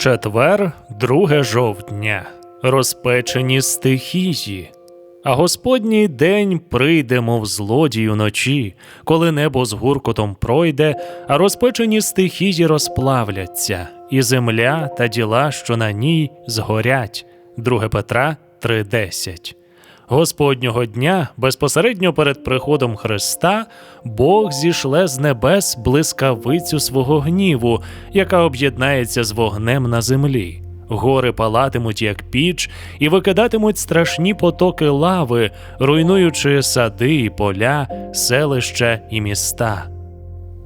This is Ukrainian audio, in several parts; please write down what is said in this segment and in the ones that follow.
Четвер, 2 жовтня. Розпечені стихії. А Господній день прийде, мов злодію ночі, коли небо з гуркотом пройде, а розпечені стихії розплавляться, і земля та діла, що на ній, згорять. 2 Петра 3:10. Господнього дня, безпосередньо перед приходом Христа, Бог зішле з небес блискавицю свого гніву, яка об'єднається з вогнем на землі. Гори палатимуть, як піч, і викидатимуть страшні потоки лави, руйнуючи сади і поля, селища і міста.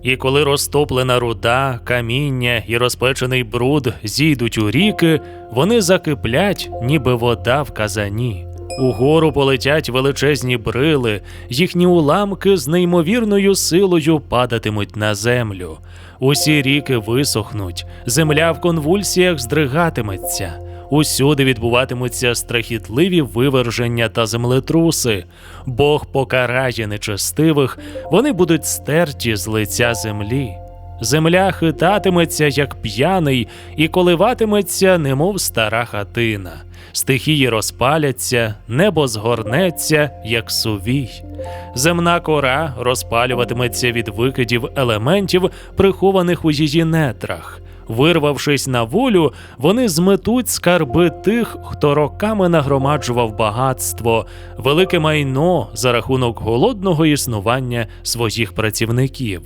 І коли розтоплена руда, каміння і розпечений бруд зійдуть у ріки, вони закиплять, ніби вода в казані. Угору полетять величезні брили, їхні уламки з неймовірною силою падатимуть на землю. Усі ріки висохнуть, земля в конвульсіях здригатиметься. Усюди відбуватимуться страхітливі виверження та землетруси. Бог покарає нечестивих, вони будуть стерті з лиця землі. Земля хитатиметься, як п'яний, і коливатиметься, немов стара хатина. Стихії розпаляться, небо згорнеться, як сувій. Земна кора розпалюватиметься від викидів елементів, прихованих у її нетрах. Вирвавшись на волю, вони зметуть скарби тих, хто роками нагромаджував багатство, велике майно за рахунок голодного існування своїх працівників.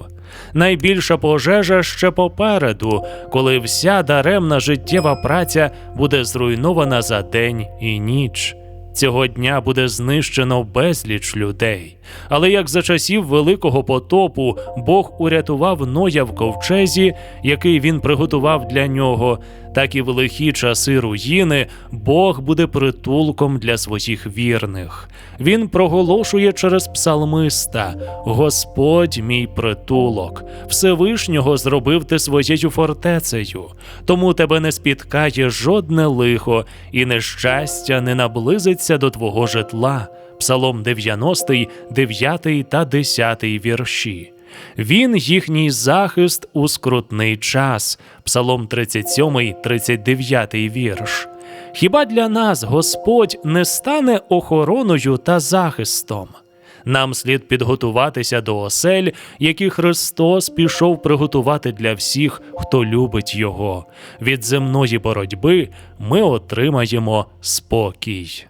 Найбільша пожежа ще попереду, коли вся даремна життєва праця буде зруйнована за день і ніч. Цього дня буде знищено безліч людей. Але як за часів Великого потопу Бог урятував Ноя в ковчезі, який він приготував для нього, так і в лихі часи руїни Бог буде притулком для своїх вірних. Він проголошує через псалмиста: Господь мій притулок, Всевишнього зробив ти своєю фортецею, тому тебе не спіткає жодне лихо, і нещастя не наблизиться до твого житла. Псалом 90, 9 та 10 вірші. Він їхній захист у скрутний час. Псалом 37, 39 вірш. Хіба для нас Господь не стане охороною та захистом? Нам слід підготуватися до осель, які Христос пішов приготувати для всіх, хто любить Його. Від земної боротьби ми отримаємо спокій.